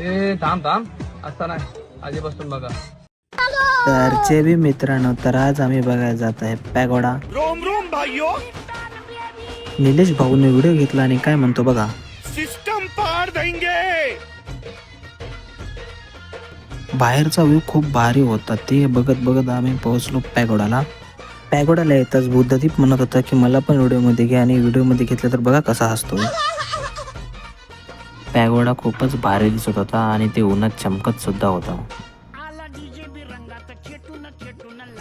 ए थांब थांब. असता नाही. आधीपासून बघा. बी मित्रांनो तर आज आम्ही बघायला जात आहे पॅगोडा. रोम रोम भाइयों निलेश भाऊने व्हिडिओ घेतला आणि काय म्हणतो बघा. सिस्टम पार देंगे. बाहेरचा व्ह्यू खूप भारी होता. ते बघत बघत आम्ही पोहोचलो पॅगोडाला. पॅगोडाला येताच बुद्धदीप म्हणत होता की मला पण व्हिडिओमध्ये घ्या आणि व्हिडिओमध्ये घेतलं तर बघा कसा हसतो. पॅगोडा खूपच भारी दिसत होता आणि ते उन्हात चमकत सुद्धा होता.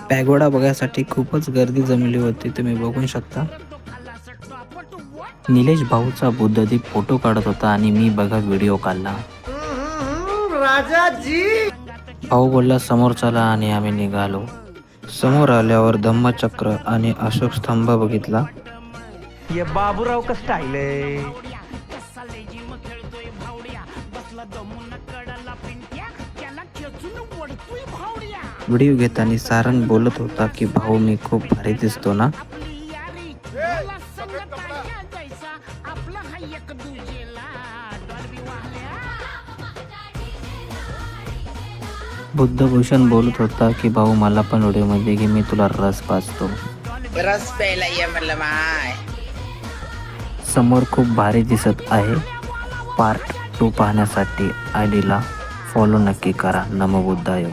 पॅगोडा बघायसाठी खूपच गर्दी जमली होती तुम्ही बघू शकता. निलेश भाऊचा बुद्धदीप फोटो काढत होता आणि मी बघा व्हिडिओ काढला. भाऊ बोलला समोर चला आणि आम्ही निघालो. समोर आल्यावर धम्मचक्र आणि अशोक स्तंभ बघितला. व्हिडिओ घेताना सारंग बोलत होता की भाऊ मी खूप भारी दिसतो ना? बुद्धभूषण बोलत होता की भाऊ मला पण व्हिडिओमध्ये घे मी तुला रस पाचतो रस प्यायला ये म्हणलं माय. समोर खूप भारी दिसत आहे. पार्ट टू पाहण्यासाठी आय डीला फॉलो नक्की करा. नमो बुद्धाय.